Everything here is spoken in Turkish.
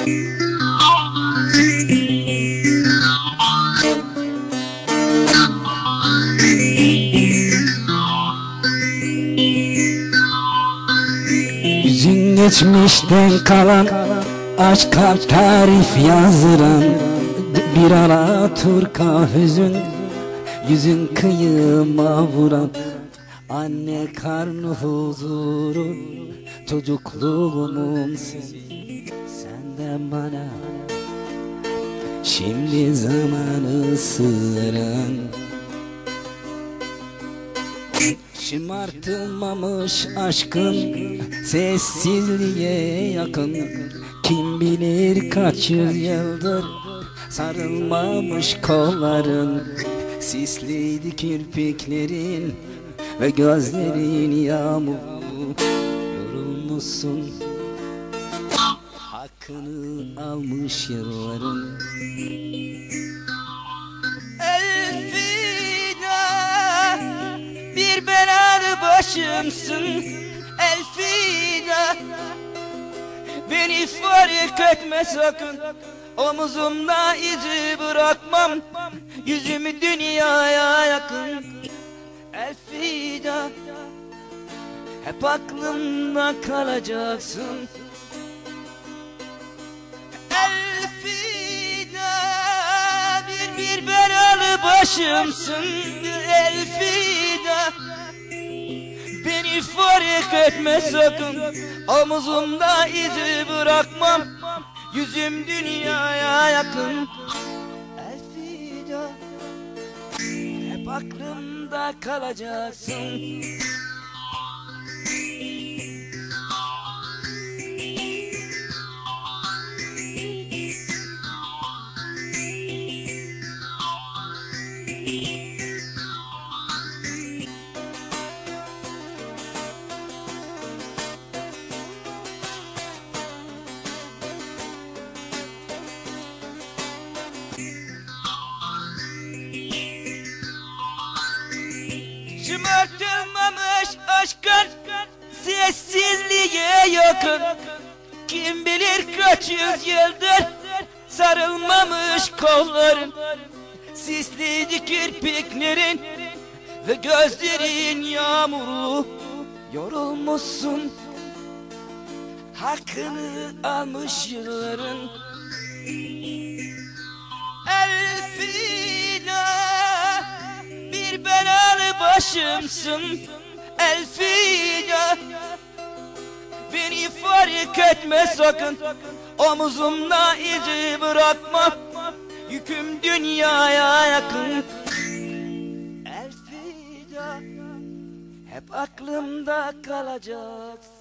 Yüzün geçmişten kalan Aşka tarif yazdıran Bir ara turka hüzün Yüzün kıyıma vuran Anne karnı huzuru Çocukluğumumsun Senden bana. Şimdi zamanı sığıran Şımartılmamış aşkın sessizliğe yakın. Kim bilir kaç yüzyıldır sarılmamış kolların Sisliydi kirpiklerin ve gözlerin yağmur. Yorulmuşsun hakkını almış yılların. Elfida Bir belalı başımsın. Elfida Beni fark etme sakın. Omuzumda izi bırakmam Yüzümü dünyaya yakın. Elfida Hep aklımda kalacaksın başımsın Elfida Beni fark etme sakın Omuzumda izi bırakmam. Yüzüm dünyaya yakın. Elfida Hep aklımda kalacaksın Şımartılmamış aşkın sessizliğe yakın. Kim bilir kaç yüzyıldır sarılmamış kolların Sisliydi kirpiklerin ve gözlerin yağmuru Yorulmuşsun hakkını almış yılların belalı başımsın Elfida Beni fark etme sakın Omuzumda izi bırakma. Yüküm dünyaya yakın. Elfida Hep aklımda kalacaksın